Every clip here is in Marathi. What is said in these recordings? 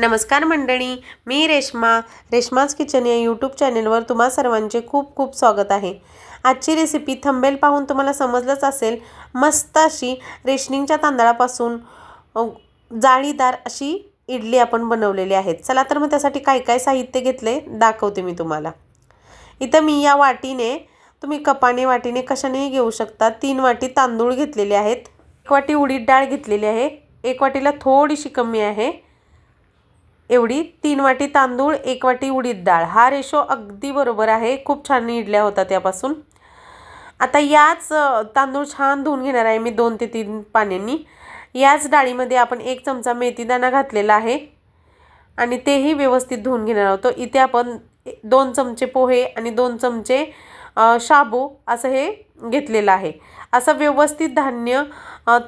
नमस्कार मंडळी मी रेश्मा. रेश्माज किचन या यूट्यूब चॅनेलवर तुम्हा सर्वांचे खूप खूप स्वागत आहे. आजची रेसिपी थंबेल पाहून तुम्हाला समजलंच असेल मस्त अशी रेशनिंगच्या तांदळापासून जाळीदार अशी इडली आपण बनवलेली आहे चला तर मग त्यासाठी काय काय साहित्य घेतले दाखवते मी तुम्हाला. इथं मी या वाटीने तुम्ही कपाने वाटीने कशानेही घेऊ शकता तीन वाटी तांदूळ घेतलेले आहेत. एक वाटी उडीद डाळ घेतलेली आहे. एक वाटीला थोडीशी कमी आहे. एवढी तीन वाटी तांदूळ एक वाटी उडीद डाळ. हा रेशो अगदी बरोबर आहे. खूप छान इडल्या होतात त्यापासून आता याच तांदूळ छान धुवून घेणार आहे मी दोन ते तीन पाण्यांनी. याच डाळीमध्ये आपण एक चमचा मेथीदाणा घातलेला आहे. आणि तेही व्यवस्थित धुवून घेणार आहोत. इथे आपण दोन चमचे पोहे आणि दोन चमचे शाबू असं हे घेतलेलं आहे. असं व्यवस्थित धान्य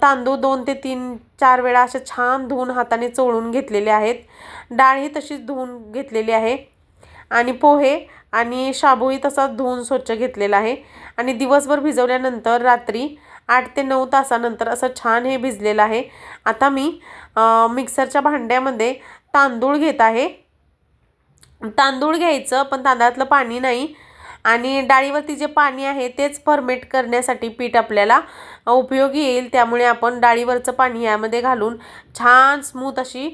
तांदूळ दोन ते तीन चार वेळा असे छान धुवून हाताने चोळून घेतलेले आहेत. डाळही तशीच धुवून घेतलेली आहे. आणि पोहे आणि शाबूही तसाच धुवून स्वच्छ घेतलेला आहे. आणि दिवसभर भिजवल्यानंतर रात्री आठ ते नऊ तासानंतर असं छान हे भिजलेलं आहे. आता मी मिक्सरच्या भांड्यामध्ये तांदूळ घेत आहे. तांदूळ घ्यायचं पण तांदळातलं पाणी नाही. आणि डाळीवरती जे पाणी आहे तेच फर्मेट करण्यासाठी पीठ आपल्याला उपयोगी येईल. त्यामुळे आपण डाळीवरचं पाणी यामध्ये घालून छान स्मूथ अशी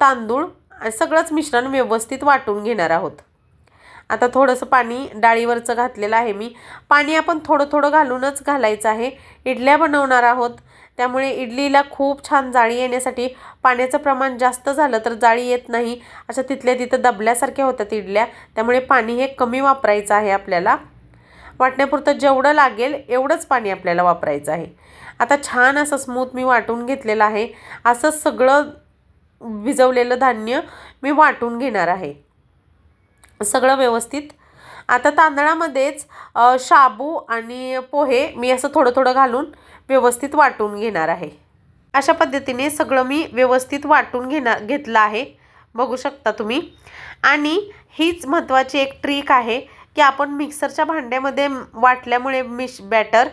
तांदूळ सगळंच मिश्रण व्यवस्थित वाटून घेणार आहोत. आता थोडंसं पाणी डाळीवरचं घातलेलं आहे मी. पाणी आपण थोडं थोडं घालूनच घालायचं आहे. इडल्या बनवणार आहोत. त्यामुळे इडलीला खूप छान जाळी येण्यासाठी पाण्याचं प्रमाण जास्त झालं तर जाळी येत नाही. अशा तिथल्या तिथं दबल्यासारख्या होतात इडल्या. त्यामुळे पाणी हे कमी वापरायचं आहे आपल्याला. वाटण्यापुरतं जेवढं लागेल एवढंच पाणी आपल्याला वापरायचं आहे. आता छान असं स्मूथ मी वाटून घेतलेलं आहे. असं सगळं भिजवलेलं धान्य मी वाटून घेणार आहे. सगळं व्यवस्थित. आता तांदळामध्येच शाबू आणि पोहे मी असं थोडं थोडं घालून व्यवस्थित वाटून घेणार आहे. अशा पद्धतीने सगळं मी व्यवस्थित वाटून घेणार घेतलं आहे. बघू शकता तुम्ही. आणि हीच महत्त्वाची एक ट्रिक आहे की आपण मिक्सरच्या भांड्यामध्ये वाटल्यामुळे मिश बॅटर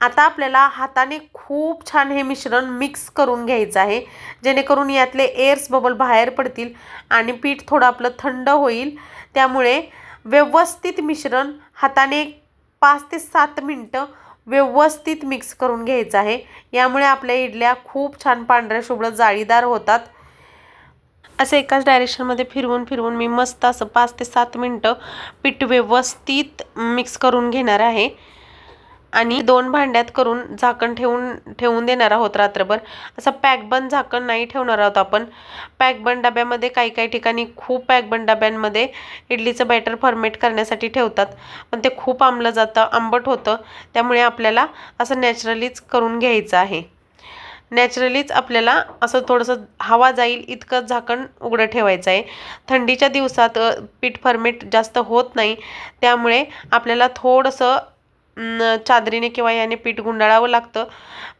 आता आपल्याला हाताने खूप छान हे मिश्रण मिक्स करून घ्यायचं आहे. जेणेकरून यातले एअर्स बबल बाहेर पडतील आणि पीठ थोडं आपलं थंड होईल. त्यामुळे व्यवस्थित मिश्रण हाताने पाच ते सात मिनटं व्यवस्थित मिक्स करून घ्यायचं आहे. यामुळे आपल्या इडल्या खूप छान पांढऱ्या शुभ्र जाळीदार होतात. असं एकाच डायरेक्शनमध्ये फिरवून फिरवून मी मस्त असं पाच ते सात मिनटं पीठ व्यवस्थित मिक्स करून घेणार आहे. आणि दोन भांड्यात करून झाकण ठेवून ठेवून देणार आहोत रात्रभर. असं पॅकबंद झाकण नाही ठेवणार आहोत आपण. पॅकबंद डब्यामध्ये काही काही ठिकाणी खूप पॅकबंद डब्यांमध्ये इडलीचं बॅटर फर्मेट करण्यासाठी ठेवतात. पण ते खूप आंबलं जातं आंबट होतं. त्यामुळे आपल्याला असं नॅचरलीच करून घ्यायचं आहे. नॅचरलीच आपल्याला असं थोडंसं हवा जाईल इतकं झाकण उघडं ठेवायचं आहे. थंडीच्या दिवसात पीठ फर्मेट जास्त होत नाही. त्यामुळे आपल्याला थोडंसं चादरीने किंवा याने पीठ गुंडाळावं लागतं.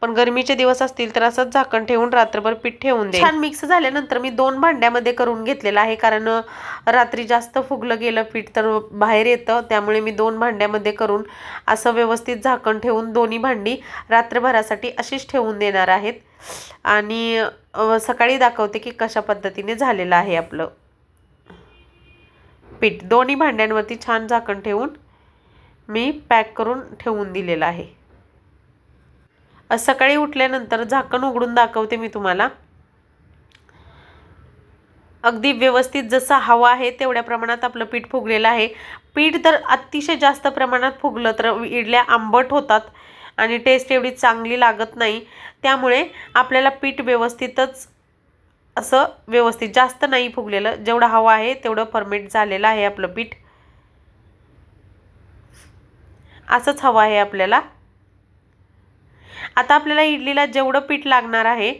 पण गरमीचे दिवस असतील तर असंच झाकण ठेवून रात्रभर पीठ ठेवून दे. छान मिक्स झाल्यानंतर मी दोन भांड्यामध्ये करून घेतलेलं आहे. कारण रात्री जास्त फुगलं गेलं पीठ तर बाहेर येतं. त्यामुळे मी दोन भांड्यामध्ये करून असं व्यवस्थित झाकण ठेवून दोन्ही भांडी रात्रभरासाठी अशीच ठेवून देणार आहेत. आणि सकाळी दाखवते की कशा पद्धतीने झालेलं आहे आपलं. पीठ दोन्ही भांड्यांवरती छान झाकण ठेवून मी पॅक करून ठेवून दिलेलं आहे. आज सकाळी उठल्यानंतर झाकण उघडून दाखवते मी तुम्हाला. अगदी व्यवस्थित जसं हवा आहे तेवढ्या प्रमाणात आपलं पीठ फुगलेलं आहे. पीठ तर अतिशय जास्त प्रमाणात फुगलं तर इडल्या आंबट होतात आणि टेस्ट एवढी चांगली लागत नाही. त्यामुळे आपल्याला पीठ व्यवस्थितच असं व्यवस्थित जास्त नाही फुगलेलं. जेवढं हवा आहे तेवढं फर्मेट झालेलं आहे आपलं पीठ. असंच हवं आहे आपल्याला. आता आपल्याला इडलीला जेवढं पीठ लागणार आहे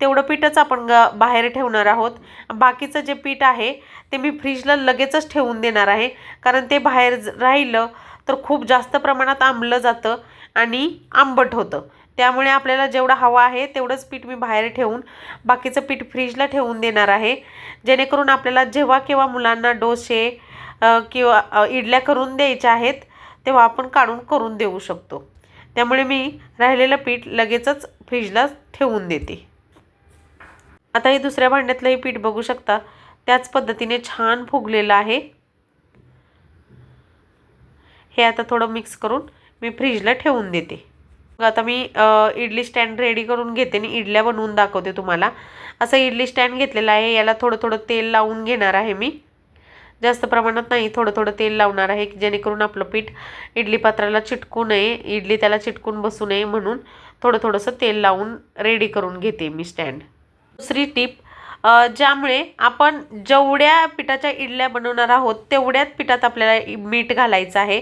तेवढं पीठच आपण ग बाहेर ठेवणार आहोत. बाकीचं जे पीठ आहे ते मी फ्रीजला लगेचच ठेवून देणार आहे. कारण ते बाहेर राहिलं तर खूप जास्त प्रमाणात आंबलं जातं आणि आंबट होतं. त्यामुळे आपल्याला जेवढं हवं आहे तेवढंच पीठ मी बाहेर ठेवून बाकीचं पीठ फ्रीजला ठेवून देणार आहे. जेणेकरून आपल्याला जेव्हा केव्हा मुलांना डोसे किंवा इडल्या करून द्यायच्या आहेत तेव्हा आपण काढून करून देऊ शकतो. त्यामुळे मी राहिलेलं पीठ लगेचच फ्रीजला ठेवून देते. आता हे दुसऱ्या भांड्यातलंही पीठ बघू शकता. त्याच पद्धतीने छान फुगलेलं आहे. हे आता थोडं मिक्स करून मी फ्रीजला ठेवून देते. आता मी इडली स्टँड रेडी करून घेते आणि इडल्या बनवून दाखवते तुम्हाला. असं इडली स्टँड घेतलेलं आहे याला थोडं थोडं तेल लावून घेणार आहे मी. जास्त प्रमाणात नाही थोडं थोडं तेल लावणार आहे की जेणेकरून आपलं पीठ इडली पात्राला चिटकू नये इडली त्याला चिटकून बसू नये म्हणून थोडं थोडंसं तेल लावून रेडी करून घेते मी स्टँड दुसरी टीप ज्यामुळे आपण जेवढ्या पिठाच्या इडल्या बनवणार आहोत तेवढ्याच पिठात आपल्याला मीठ घालायचं आहे.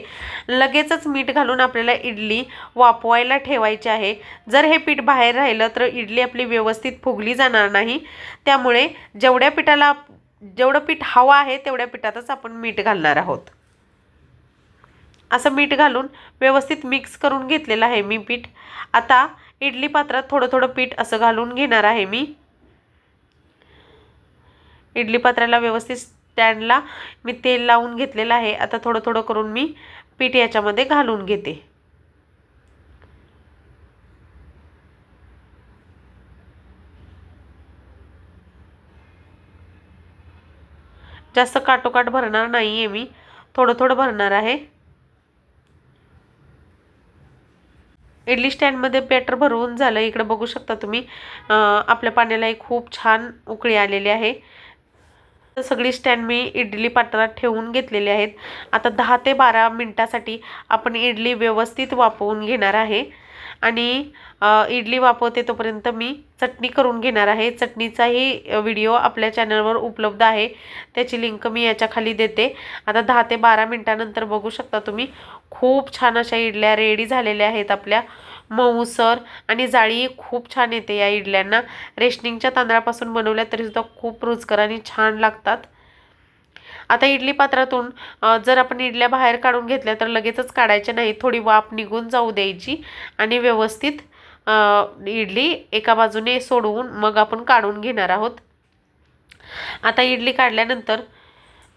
लगेचच मीठ घालून आपल्याला इडली वापवायला ठेवायची आहे. जर हे पीठ बाहेर राहिलं तर इडली आपली व्यवस्थित फुगली जाणार नाही. त्यामुळे जेवढ्या पिठाला जेवढं पीठ हवं आहे तेवढ्या पिठातच आपण मीठ घालणार आहोत. असं मीठ घालून व्यवस्थित मिक्स करून घेतलेलं आहे मी पीठ. आता इडली पात्रात थोडं थोडं पीठ असं घालून घेणार आहे मी. इडली पात्राला व्यवस्थित स्टँडला मी तेल लावून घेतलेलं आहे. आता थोडं थोडं करून मी पीठ याच्यामध्ये घालून घेते. जास्त काटोकाट भरणार नाही आहे मी. थोडं थोडं भरणार आहे. इडली स्टँडमध्ये बॅटर भरवून झालं. इकडे बघू शकता तुम्ही. आपल्या पाण्यालाही खूप छान उकळी आलेली आहे. सगळी स्टँड मी इडली पात्रात ठेवून घेतलेले आहेत. आता दहा ते बारा मिनटासाठी आपण इडली व्यवस्थित वापवून घेणार आहे. आणि इडली वापरते तोपर्यंत मी चटणी करून घेणार आहे. चटणीचाही व्हिडिओ आपल्या चॅनलवर उपलब्ध आहे. त्याची लिंक मी याच्या खाली देते. आता दहा ते बारा मिनटानंतर बघू शकता तुम्ही. खूप छान अशा इडल्या रेडी झालेल्या आहेत आपल्या. मऊसर आणि जाळी खूप छान येते या इडल्यांना. रेशनिंगच्या तांदळापासून बनवल्या तरीसुद्धा खूप रुचकर आणि छान लागतात. आता इडली पात्रातून जर आपण इडल्या बाहेर काढून घेतल्या तर लगेचच काढायच्या नाही. थोडी वाफ निघून जाऊ द्यायची आणि व्यवस्थित इडली एका बाजूने सोडवून मग आपण काढून घेणार आहोत. आता इडली काढल्यानंतर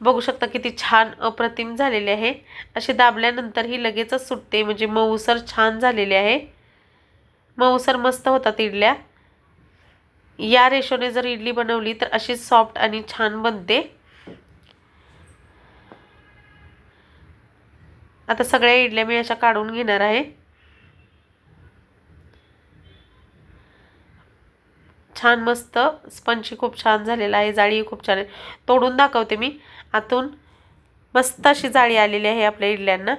बघू शकता किती छान अप्रतिम झालेली आहे. असे दाबल्यानंतर ही लगेचच सुटते म्हणजे मऊसर छान झालेली आहे. मऊसर मस्त होतात इडल्या. या रेशोने जर इडली बनवली तर अशी सॉफ्ट आणि छान बनते. आता सगळ्या इडल्या मी अशा काढून घेणार आहे. छान मस्त स्पंची खूप छान झालेला आहे जाळी खूप छान आहे. तोडून दाखवते मी. आतून मस्त अशी जाळी आलेली आहे आपल्या इडल्यांना.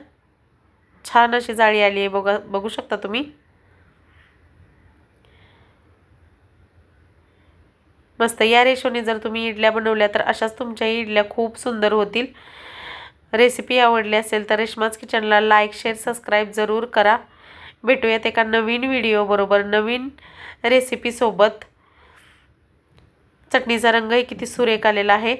छान अशी जाळी आली आहे बघा बघू शकता तुम्ही. मस्त या रेशोने जर तुम्ही इडल्या बनवल्या तर अशाच तुमच्या इडल्या खूप सुंदर होतील. रेसिपी आवडली असेल तर रेशमाज किचनला लाईक शेअर सबस्क्राईब जरूर करा. भेटूयात एका नवीन व्हिडिओबरोबर नवीन रेसिपीसोबत चटणीचा रंगही किती सुरेख आलेला आहे.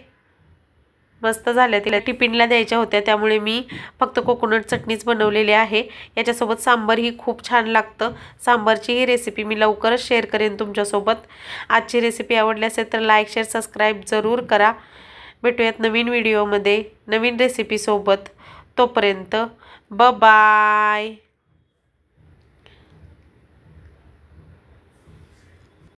मस्त झाल्या तिला टिफिनला द्यायच्या होत्या त्यामुळे मी फक्त कोकोनट चटणीच बनवलेली आहे. याच्यासोबत सांबारही खूप छान लागतं. सांबारची ही रेसिपी मी लवकरच शेअर करेन तुमच्यासोबत. आजची रेसिपी आवडली असेल तर लाईक शेअर सबस्क्राईब जरूर करा. भेटूयात नवीन व्हिडिओमध्ये नवीन रेसिपीसोबत तोपर्यंत ब बाय